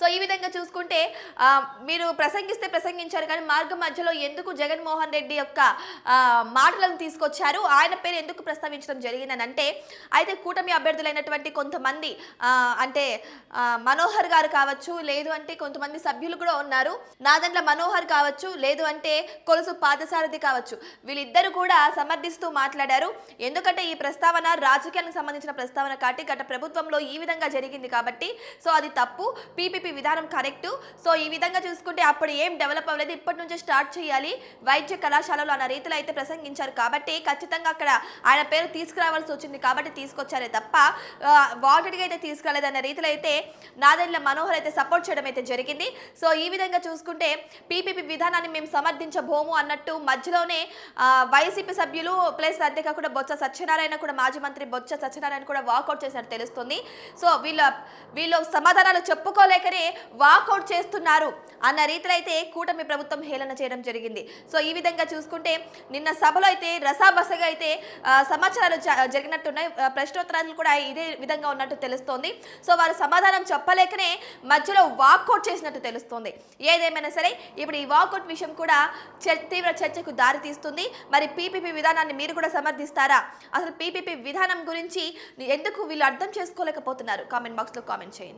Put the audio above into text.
So ఈ విధంగా చూసుకుంటే మీరు ప్రసంగిస్తే ప్రసంగించారు కానీ మార్గం మధ్యలో ఎందుకు జగన్మోహన్ రెడ్డి యొక్క మాటలను తీసుకొచ్చారు ఆయన పేరు ఎందుకు ప్రస్తావించడం జరిగిందని అంటే అయితే కూటమి అభ్యర్థులైనటువంటి కొంతమంది అంటే మనోహర్ గారు కావచ్చు లేదు అంటే కొంతమంది సభ్యులు కూడా ఉన్నారు. నాదండ్ల మనోహర్ కావచ్చు లేదు అంటే కొలుసు పాదసారథి కావచ్చు. వీళ్ళిద్దరు కూడా సమర్థిస్తూ మాట్లాడారు. ఎందుకంటే ఈ ప్రస్తావన రాజకీయానికి సంబంధించిన ప్రస్తావన కాబట్టి గత ప్రభుత్వంలో ఈ విధంగా జరిగింది కాబట్టి సో అది తప్పు. పీపీపీ విధానం కరెక్ట్. సో ఈ విధంగా చూసుకుంటే అప్పుడు ఏం డెవలప్ అవ్వలేదు. ఇప్పటి నుంచే స్టార్ట్ చేయాలి. వైద్య కళాశాలలో అన్న రీతిలో అయితే ప్రసంగించారు. కాబట్టి ఖచ్చితంగా అక్కడ ఆయన పేరు తీసుకురావాల్సి వచ్చింది. కాబట్టి తీసుకొచ్చారే తప్ప వాంటెడ్గా అయితే తీసుకురాలేదన్న రీతిలో అయితే నాదెండ్ల మనోహర్ అయితే సపోర్ట్ చేయడం అయితే జరిగింది. సో ఈ విధంగా చూసుకుంటే పీపీపీ విధానాన్ని మేము సమర్థించబోము అన్నట్టు మధ్యలోనే వైసీపీ సభ్యులు ప్లస్ అంతేకాకుండా బొత్స సత్యనారాయణ కూడా మాజీ మంత్రి బొత్స సత్యనారాయణ కూడా వాకౌట్ చేసినట్టు తెలుస్తుంది. సో వీళ్ళ వీళ్ళు సమాధానాలు చెప్పుకోలేకనే వాకౌట్ చేస్తున్నారు అన్న రీతిలో అయితే కూటమి ప్రభుత్వం హేళన చేయడం జరిగింది. సో ఈ విధంగా చూసుకుంటే నిన్న సభలో అయితే రసాబసగా అయితే సమాచారాలు జరిగినట్టున్నాయి. ప్రశ్నోత్తరాలు కూడా ఇదే విధంగా ఉన్నట్టు తెలుస్తోంది. సో వారు సమాధానం చెప్పలేకనే మధ్యలో వాకౌట్ చేసినట్టు తెలుస్తోంది. ఏదేమైనా సరే ఇప్పుడు ఈ వాకౌట్ విషయం కూడా తీవ్ర చర్చకు దారి తీస్తుంది. మరి పీపీపీ విధానాన్ని మీరు కూడా సమర్థిస్తారా? అసలు పీపీపీ విధానం గురించి ఎందుకు వీళ్ళు అర్థం చేసుకోలేకపోతున్నారు? కామెంట్ బాక్స్లో కామెంట్ చేయండి.